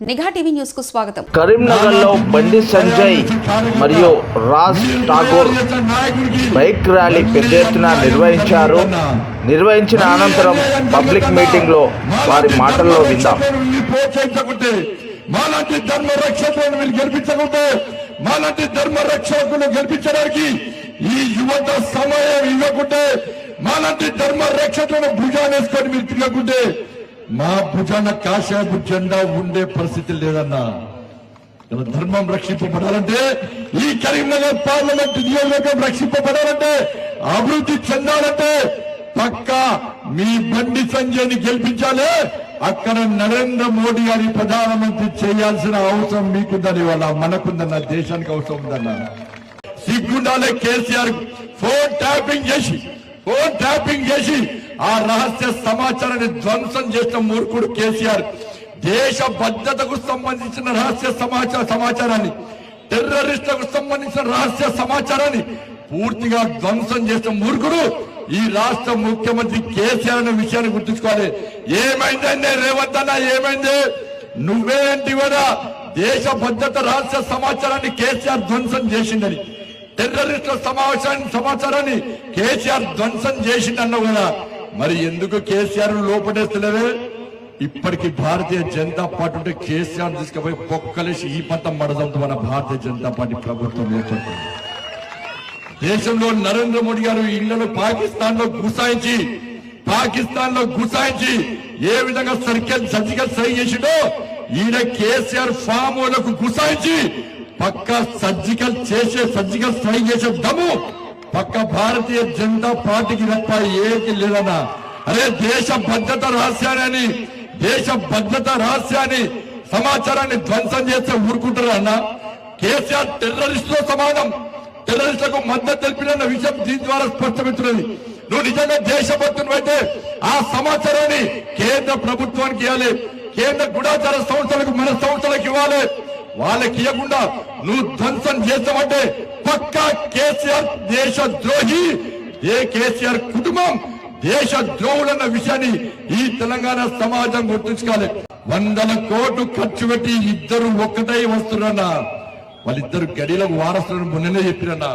నిఘా టీవీ న్యూస్కు స్వాగతం. కరీంనగర్లో బండి సంజయ్ మరియు రాజ్ ఠాగూర్ బైక్ ర్యాలీ పెద్ద ఎత్తున నిర్వహించారు. నిర్వహించిన అనంతరం పబ్లిక్ మీటింగ్లో వారి మాటల్లో విందాం. మాలాంటి ధర్మ రక్షకులను వీళ్ళు గెలిపించకుంటే మాలాంటి ధర్మ రక్షకులను గెలిపించడానికి ఈ యువత సమయం ఇవ్వకుంటే మాలాంటి ధర్మ రక్షకులను భుజానేసుకొని మీరు తిరగకుంటే మా భుజాన కాశాపు జెండా ఉండే పరిస్థితి లేదన్నా. ధర్మం రక్షింపబడాలంటే ఈ కరీంనగర్ పార్లమెంట్ నియోజకవర్గం రక్షింపబడాలంటే అభివృద్ధి చెందాలంటే పక్క మీ బండి సంజయ్ని గెలిపించాలి. అక్కడ నరేంద్ర మోడీ గారి ప్రధానమంత్రి చేయాల్సిన అవసరం మీకుందని వాళ్ళ మనకుందన్న దేశానికి అవసరం ఉందన్న. సిగ్గుండాలే కేసీఆర్ ఫోన్ ట్యాపింగ్ చేసి ఫోన్ ట్యాపింగ్ చేసి ఆ రహస్య సమాచారాన్ని ధ్వంసం చేసిన మూర్ఖుడు కేసీఆర్ దేశ భద్రతకు సంబంధించిన రహస్య సమాచార సమాచారాన్ని టెర్రరిస్టులకు సంబంధించిన రహస్య సమాచారాన్ని పూర్తిగా ధ్వంసం చేసిన మూర్ఖుడు ఈ రాష్ట్ర ముఖ్యమంత్రి కేసీఆర్ అనే విషయాన్ని గుర్తుంచుకోవాలి. ఏమైందండి రేవంత్ అన్న ఏమైంది? నువ్వేంటి కూడా దేశ భద్రత రహస్య సమాచారాన్ని కేసీఆర్ ధ్వంసం చేసిందని టెర్రరిస్టుల సమావేశాన్ని సమాచారాన్ని కేసీఆర్ ధ్వంసం చేసిందన్నావు కదా. మరి ఎందుకు కేసీఆర్ లోపడేస్తలేవే ఇప్పటికి భారతీయ జనతా పార్టీ ఉంటే కేసీఆర్ తీసుకుపోయి పొక్కలేసి ఈ పంట మడదంతో మన భారతీయ జనతా పార్టీ ప్రభుత్వం ఏర్పడుతుంది. దేశంలో నరేంద్ర మోడీ గారు ఇళ్ళను పాకిస్తాన్లో గుసాయించి పాకిస్తాన్లో గుసాయించి ఏ విధంగా సర్కిల్ సర్జికల్ సై చేసిండో ఈయన కేసీఆర్ ఫామ్లకు గుసాయించి పక్క సర్జికల్ చేసే సర్జికల్ స్ట్రైక్ చేసే దము పక్క భారతీయ జనతా పార్టీకి తప్ప ఏది లేదన్నా. అరే దేశ భద్రత రహస్యాన్ని దేశ భద్రత రహస్యాన్ని సమాచారాన్ని ధ్వంసం చేస్తే ఊరుకుంటారన్నా అన్న? కేసీఆర్ టెర్రరిస్టులో సమానం టెర్రరిస్టులకు మద్దతు తెలిపిన విషయం దీని ద్వారా స్పష్టమవుతున్నది. నువ్వు నిజంగా దేశభక్తులు అయితే ఆ సమాచారాన్ని కేంద్ర ప్రభుత్వానికి ఇవ్వాలి. కేంద్ర గుడాచార సంస్థలకు మన సంస్థలకు ఇవ్వాలి. వాళ్ళకి ఇవ్వకుండా నువ్వు ధ్వంసం చేస్తామంటే పక్కా కేసీఆర్ దేశ ద్రోహి ఏ కేసీఆర్ కుటుంబం దేశ ద్రోహులన్న విషయాన్ని ఈ తెలంగాణ సమాజం గుర్తుంచుకోవాలి. వందల కోట్లు ఖర్చు పెట్టి ఇద్దరు ఒక్కటై వస్తున్న వాళ్ళిద్దరు గడిలకు వారసులను మొన్ననే చెప్పిరన్నా.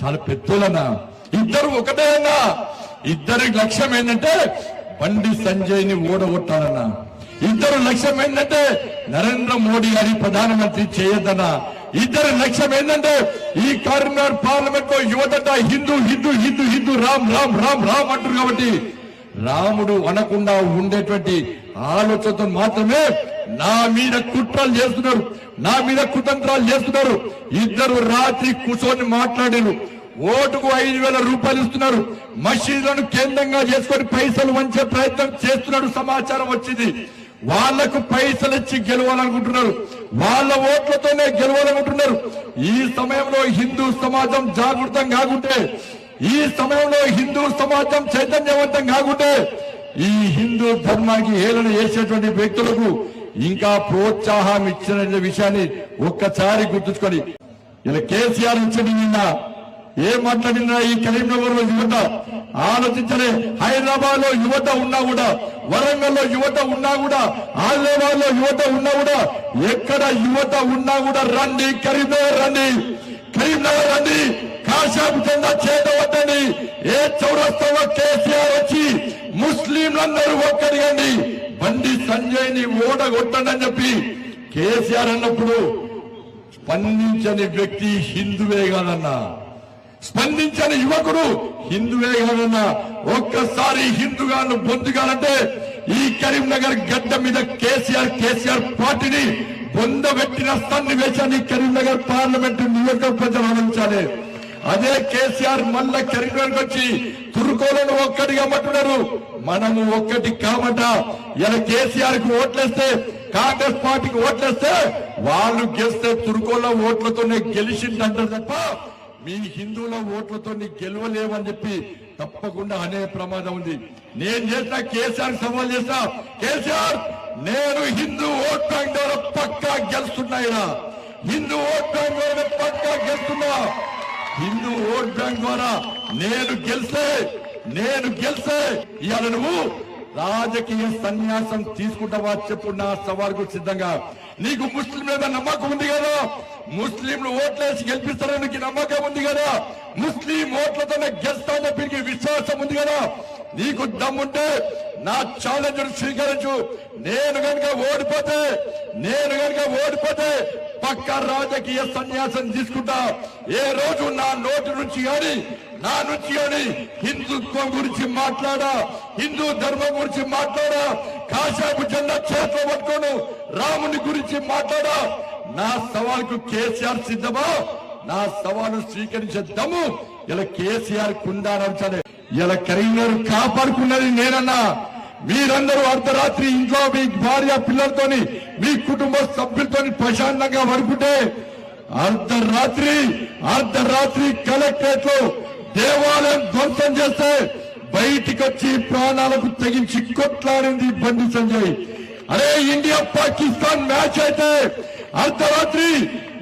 చాలా పెద్దోళ్ళన్నా. ఇద్దరు ఒకటే అన్నా. ఇద్దరి లక్ష్యం ఏంటంటే బండి సంజయ్ని ఓడగొట్టాలన్నా. ఇద్దరు లక్ష్యం ఏంటంటే నరేంద్ర మోడీ గారి ప్రధానమంత్రి చేయొద్దన్నా. ఇద్దరు లక్ష్యం ఏంటంటే ఈ కరీంనగర్ పార్లమెంట్లో యువతట హిందూ హిందూ హిందూ హిందూ రామ్ రామ్ రామ్ రామ్ అంటారు కాబట్టి రాముడు అనకుండా ఉండేటువంటి ఆలోచనతో మాత్రమే నా మీద కుట్రలు చేస్తున్నారు. నా మీద కుతంత్రాలు చేస్తున్నారు. ఇద్దరు రాత్రి కూర్చొని మాట్లాడారు. ఓటుకు ఐదు వేల రూపాయలు ఇస్తున్నారు. మసీదులను కేంద్రంగా చేసుకొని పైసలు వంచే ప్రయత్నం చేస్తున్నాడు సమాచారం వచ్చింది. వాళ్ళకు పైసలు ఇచ్చి గెలవాలనుకుంటున్నారు. వాళ్ళ ఓట్లతోనే గెలవాలనుకుంటున్నారు. ఈ సమయంలో హిందూ సమాజం జాగృతం కాకుంటే ఈ సమయంలో హిందూ సమాజం చైతన్యవంతం కాకుంటే ఈ హిందూ ధర్మానికి హేళన చేసేటువంటి వ్యక్తులకు ఇంకా ప్రోత్సాహం ఇచ్చిన విషయాన్ని ఒక్కసారి గుర్తుంచుకొని ఇలా కేసీఆర్ ఇచ్చిన నిన్న ఏం మాట్లాడినా ఈ కరీంనగర్లో ఆలోచించలే. హైదరాబాద్లో యువత ఉన్నా కూడా వరంగల్లో యువత ఉన్నా కూడా ఆదిలాబాద్లో యువత ఉన్నా కూడా ఎక్కడ యువత ఉన్నా కూడా రండి కరీంనగర్ రండి. కరీంనగర్ రండి. కాశాపు చందా చేతవద్దండి ఏ చౌరస్తాలో కేసీఆర్ వచ్చి ముస్లింలందరూ ఒక్కడిగండి బండి సంజయ్ని ఓడగొట్టండి అని చెప్పి కేసీఆర్ అన్నప్పుడు స్పందించని వ్యక్తి హిందువే కాదన్నా. స్పందించని యువకుడు హిందువే కాదన్నా ఒక్కసారి హిందుగాను పొందుగాలంటే ఈ కరీంనగర్ గడ్డ మీద కేసీఆర్ కేసీఆర్ పార్టీని పొందబెట్టిన సన్నివేశాన్ని కరీంనగర్ పార్లమెంట్ నియోజకవర్గ ప్రజలు ఆలోచించాలి అదే కేసీఆర్ మళ్ళా కరీంనగర్కి వచ్చి తురుకోలను ఒక్కటిగా పట్టున్నారు మనము ఒక్కటి కామట ఇలా కేసీఆర్కు ఓట్లేస్తే కాంగ్రెస్ పార్టీకి ఓట్లేస్తే వాళ్ళు గెలిస్తే తురుకోల ఓట్లతోనే గెలిచిందంటారు తప్ప మీ హిందువుల ఓట్లతో నీ గెలవలేవని చెప్పి తప్పకుండా అనే ప్రమాదం ఉంది. నేను చేసిన కేసీఆర్ సవాల్ చేస్తా. కేసీఆర్ నేను హిందూ ఓట్ బ్యాంక్ ద్వారా పక్కా గెలుస్తున్నాయినా హిందూ ఓట్ బ్యాంక్ ద్వారా పక్కా గెలుస్తున్నా. హిందూ ఓట్ బ్యాంక్ ద్వారా నేను గెలిస్తే నేను గెలిస్తే ఇవాళ నువ్వు రాజకీయ సన్యాసం తీసుకుంటావా చెప్పు నా సవాల్కు సిద్ధంగా. నీకు ముస్లిం మీద నమ్మకం ఉంది కదా? ముస్లింలు ఓట్లేసి గెలిపిస్తారని నీకు నమ్మకం ఉంది కదా? ముస్లిం ఓట్లతోనే గెలుస్తానని చెప్పి విశ్వాసం ఉంది కదా? నీకు దమ్ముంటే నా ఛాలెంజ్ స్వీకరించు నేను గనుక ఓడిపోతే నేను గనుక ఓడిపోతే పక్క రాజకీయ సన్యాసం తీసుకుంటా. ఏ రోజు నా నోటి నుంచి కానీ నా నుంచి కానీ హిందుత్వం గురించి మాట్లాడా హిందూ ధర్మం గురించి మాట్లాడా కాశాపు జెండా చేతిలో పట్టుకోను రాముని గురించి మాట్లాడా? నా సవాల్కు కేసీఆర్ సిద్ధమా? నా సవాలు స్వీకరించద్దాము ఇలా కేసీఆర్ కుందారంచాలి ఇలా కరీంనగర్ కాపాడుకున్నది నేనన్నా. మీరందరూ అర్ధరాత్రి ఇంట్లో మీ భార్య పిల్లలతోని మీ కుటుంబ సభ్యులతోని ప్రశాంతంగా పడుకుంటే అర్ధరాత్రి అర్ధరాత్రి కలెక్టరేట్లో దేవాలయం ధ్వంసం చేస్తే బయటికి వచ్చి ప్రాణాలకు తెగించి కొట్లాడింది బండి సంజయ్. అరే ఇండియా పాకిస్తాన్ మ్యాచ్ అయితే అర్ధరాత్రి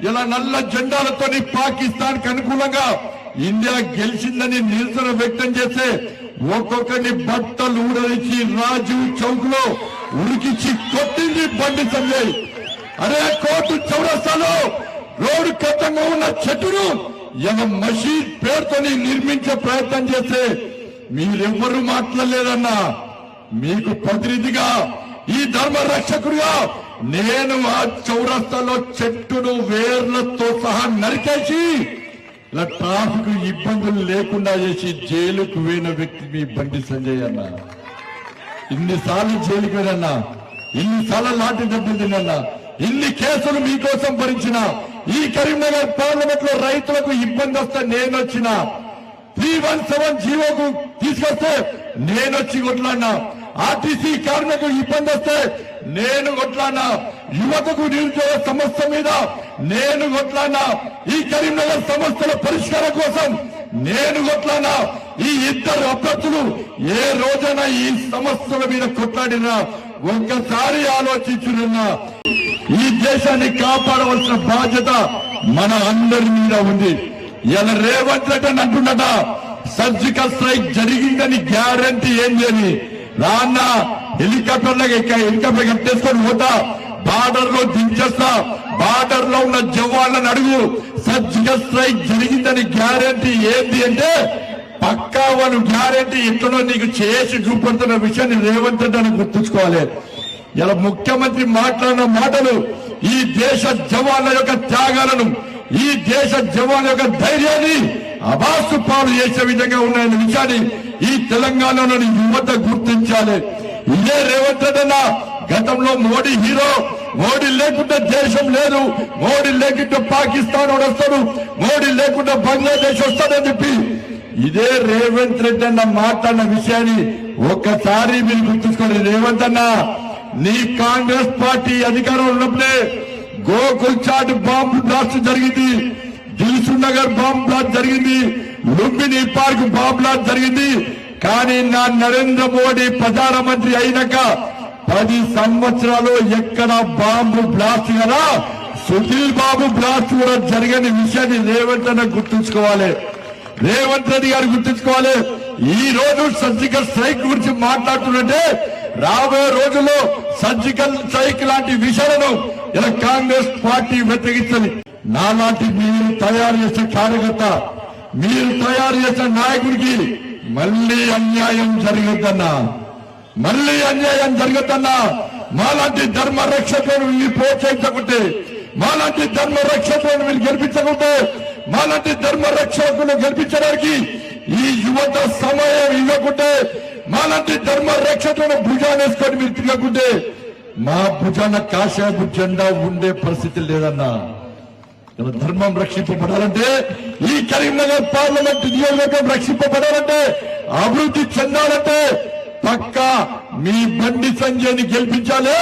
ఇలా నల్ల జెండాలతో పాకిస్తాన్ అనుకూలంగా ఇండియా గెలిచిందని నిరసన వ్యక్తం చేస్తే ఒక్కొక్కరిని బట్టలు ఊడరించి రాజు చౌక్లో ఉరికిచ్చి కొట్టింది బండి సంజయ్. అరే కోర్టు చౌరస్తాలో రోడ్డు కట్టంగా ఉన్న చెట్టును ఎవ మసీద్ పేరుతోని నిర్మించే ప్రయత్నం చేస్తే మీరెవ్వరూ మాట్లాడలేదన్నా మీకు ప్రతినిధిగా ఈ ధర్మ రక్షకుడిగా నేను ఆ చౌరస్తాలో చెట్టును వేర్లతో సహా నరికేసి ఇలా ట్రాఫిక్ ఇబ్బందులు లేకుండా చేసి జైలుకు పోయిన వ్యక్తి మీ బండి సంజయ్ అన్న. ఇన్నిసార్లు జైలుకు వెళ్ళన్నా ఇన్నిసార్లు లాంటి దెబ్బలు తిన్నా ఇన్ని కేసులు మీకోసం భరించిన ఈ కరీంనగర్ పార్లమెంట్లో రైతులకు ఇబ్బంది వస్తే నేను వచ్చిన త్రీ వన్ సెవెన్ జీవోకు తీసుకొస్తే నేను వచ్చి కొట్లాడినా ఆర్టీసీ కార్మికులకు ఇబ్బంది వస్తే నేను కొట్లాడినా యువతకు నిరుద్యోగ సమస్య మీద నేను కొట్లాడినా ఈ కరీంనగర్ సమస్యల పరిష్కారం కోసం నేను కొట్లాడినా ఈ ఇద్దరు అభ్యర్థులు ఏ రోజైనా ఈ సమస్యల మీద కొట్లాడినా ఒక్కసారి ఆలోచించున్నా ఈ దేశాన్ని కాపాడవలసిన బాధ్యత మన అందరి మీద ఉంది. ఇలా రేవంత్ రెడ్డి అంటున్నట సర్జికల్ స్ట్రైక్ జరిగిందని గ్యారంటీ ఏం అని? రాన్న హెలికాప్టర్ హెలికాప్టర్ కట్టేసుకొని పోతా బార్డర్లో దించేస్తా. బార్డర్లో ఉన్న జవాన్లను అడుగు. సర్జికల్ స్ట్రైక్ జరిగిందని గ్యారంటీ ఏంటి అంటే పక్కా వాళ్ళు గ్యారంటీ ఇంట్లో నీకు చేసి చూపెడుతున్న విషయాన్ని రేవంత్ రెడ్డి గుర్తుంచుకోవాలి. ఇలా ముఖ్యమంత్రి మాట్లాడిన మాటలు ఈ దేశ జవాన్ల యొక్క త్యాగాలను ఈ దేశ జవాన్ల యొక్క ధైర్యాన్ని అబాసు పాలు చేసే విధంగా ఉన్నాయన్న విషయాన్ని ఈ తెలంగాణలోని యువత గుర్తించాలి. ఇదే రేవంత్ రెడ్డి గతంలో మోడీ హీరో మోడీ లేకుండా దేశం లేదు మోడీ లేకుండా పాకిస్తాన్ వాడు వస్తాడు మోడీ లేకుండా బంగ్లాదేశ్ వస్తాడని చెప్పి ఇదే రేవంత్ రెడ్డి అన్న మాట్లాడిన విషయాన్ని ఒక్కసారి మీరు గుర్తుంచుకోండి. రేవంత్ అన్న నీ కాంగ్రెస్ పార్టీ అధికారంలో ఉన్నప్పుడే గోకుల్ చాట్ బాంబు బ్లాస్ట్ జరిగింది దిల్సు నగర్ బాంబు బ్లాస్ట్ జరిగింది లుంబిని పార్క్ బాంబు బ్లాస్ట్ జరిగింది. కానీ నా నరేంద్ర మోడీ ప్రధానమంత్రి అయినాక పది సంవత్సరాలు ఎక్కడ బాంబు బ్లాస్ట్ కదా? సుధీర్ బాబు బ్లాస్ట్ కూడా జరగని విషయాన్ని రేవంత్ అన్న గుర్తుంచుకోవాలి. రేవంత్ రెడ్డి గారు గుర్తుంచుకోవాలి. ఈ రోజు సర్జికల్ స్ట్రైక్ గురించి మాట్లాడుతుంటే రాబోయే రోజుల్లో సర్జికల్ స్ట్రైక్ లాంటి విషయాలను ఇలా కాంగ్రెస్ పార్టీ వ్యతిరేకించాలి నాలాంటి మీరు తయారు చేసిన కార్యకర్త మీరు తయారు చేసిన నాయకుడికి మళ్ళీ అన్యాయం జరిగిందన్నా? మళ్ళీ అన్యాయం జరుగుతున్నా. మాలాంటి ధర్మ రక్షకులను మీరు ప్రోత్సహించకుంటే మాలాంటి ధర్మ రక్షకులను మీరు గెలిపించకుంటే మాలాంటి ధర్మ రక్షకులను గెలిపించడానికి ఈ యువత సమయం ఇవ్వకుంటే మాలాంటి ధర్మ రక్షకులను భుజానేసుకొని మీరు తిరగకుంటే మా భుజాన కాశాపు జెండా ఉండే పరిస్థితి లేదన్నా. ధర్మం రక్షింపబడాలంటే ఈ కరీంనగర్ పార్లమెంట్ నియోజకవర్గం రక్షింపబడాలంటే అభివృద్ధి చెందాలంటే పక్క మీ బండి సంజయ్ని గెలిపించాలి.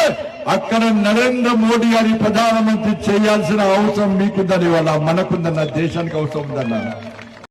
అక్కడ నరేంద్ర మోడీ గారి ప్రధానమంత్రి చేయాల్సిన అవసరం మీకుందని వాళ్ళ మనకుందన్న దేశానికి అవసరం ఉందన్నారు